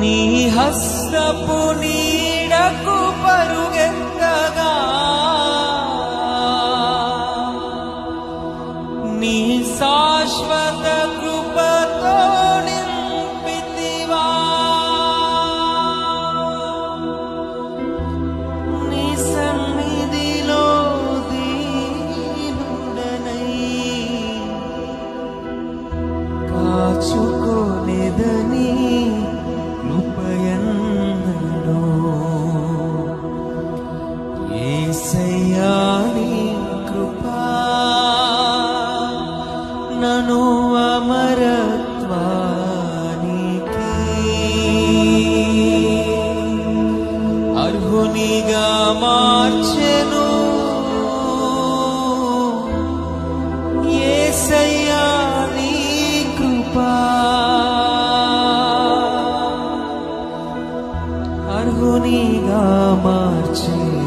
నీ హస్తపు నీడకు పరుగెత్తగా. నీ శాశ్వత కృపతో నింపితివా. నీ సన్నిధిలో దీనుడనై కాచుకునే ఏసయ్యా కృపా నను అమరత్వానికి. అర్హునిగా మార్చెను ఏసయ్యా నీ కృపా. అర్హునిగా మార్చెను